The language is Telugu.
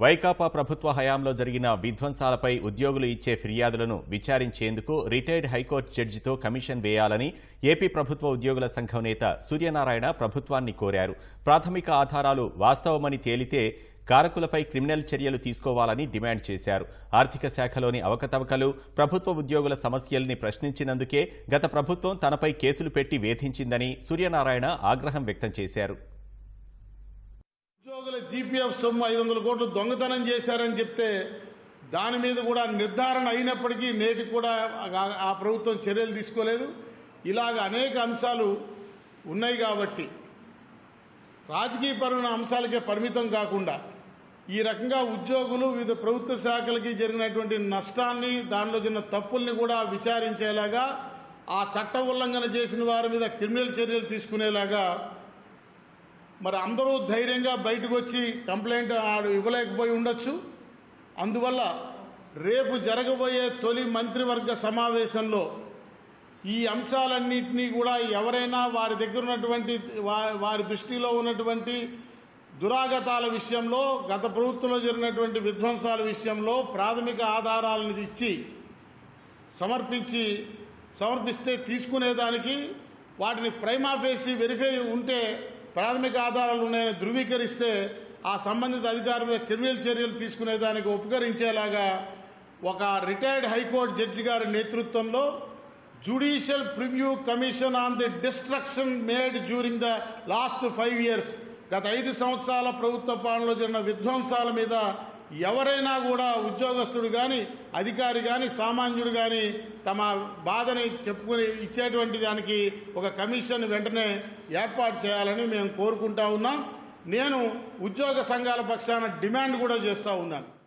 వైకాపా ప్రభుత్వ హయాంలో జరిగిన విధ్వంసాలపై ఉద్యోగులు ఇచ్చే ఫిర్యాదులను విచారించేందుకు రిటైర్డ్ హైకోర్టు జడ్జితో కమిషన్ వేయాలని ఏపీ ప్రభుత్వ ఉద్యోగుల సంఘం నేత సూర్యనారాయణ ప్రభుత్వాన్ని కోరారు. ప్రాథమిక ఆధారాలు వాస్తవమని తేలితే కారకులపై క్రిమినల్ చర్యలు తీసుకోవాలని డిమాండ్ చేశారు. ఆర్థిక శాఖలోని అవకతవకలు ప్రభుత్వ ఉద్యోగుల సమస్యల్ని ప్రశ్నించినందుకే గత ప్రభుత్వం తనపై కేసులు పెట్టి వేధించిందని సూర్యనారాయణ ఆగ్రహం వ్యక్తం చేశారు. ఉద్యోగుల జీపీఎఫ్ సొమ్ము ఐదు వందల కోట్లు దొంగతనం చేశారని చెప్తే దాని మీద కూడా నిర్ధారణ అయినప్పటికీ నేటి కూడా ఆ- ఆ ప్రభుత్వం చర్యలు తీసుకోలేదు. ఇలాగ అనేక అంశాలు ఉన్నాయి కాబట్టి రాజకీయపరమైన అంశాలకే పరిమితం కాకుండా ఈ రకంగా ఉద్యోగులు వివిధ ప్రభుత్వ శాఖలకి జరిగినటువంటి నష్టాన్ని దానిలో చిన్న తప్పుల్ని కూడా విచారించేలాగా ఆ చట్ట ఉల్లంఘన చేసిన వారి మీద క్రిమినల్ చర్యలు తీసుకునేలాగా మరి అందరూ ధైర్యంగా బయటకు వచ్చి కంప్లైంట్ ఆడు ఇవ్వలేకపోయి ఉండొచ్చు. అందువల్ల రేపు జరగబోయే తొలి మంత్రివర్గ సమావేశంలో ఈ అంశాలన్నింటినీ కూడా ఎవరైనా వారి దగ్గర ఉన్నటువంటి వారి దృష్టిలో ఉన్నటువంటి దురాగతాల విషయంలో గత ప్రభుత్వంలో జరిగినటువంటి విధ్వంసాల విషయంలో ప్రాథమిక ఆధారాలను ఇచ్చి సమర్పించి సమర్పిస్తే తీసుకునేదానికి వాటిని ప్రైమాఫేసి వెరిఫై ఉంటే ప్రాథమిక ఆధారాలు ఉన్నాయని ధృవీకరిస్తే ఆ సంబంధిత అధికారి మీద క్రిమినల్ చర్యలు తీసుకునేదానికి ఉపకరించేలాగా ఒక రిటైర్డ్ హైకోర్టు జడ్జి గారి నేతృత్వంలో judicial preview commission on the destruction made during the last five years. గత ఐదు సంవత్సరాల ప్రభుత్వ పాలనలో జరిగిన విధ్వంసాల మీద ఎవరైనా కూడా ఉద్యోగస్తుడు కానీ అధికారి కానీ సామాన్యుడు కానీ తమ బాధని చెప్పుకుని ఇచ్చేటువంటి దానికి ఒక కమిషన్ వెంటనే ఏర్పాటు చేయాలని మేము కోరుకుంటా ఉన్నాం. నేను ఉద్యోగ సంఘాల పక్షాన డిమాండ్ కూడా చేస్తూ ఉన్నాను.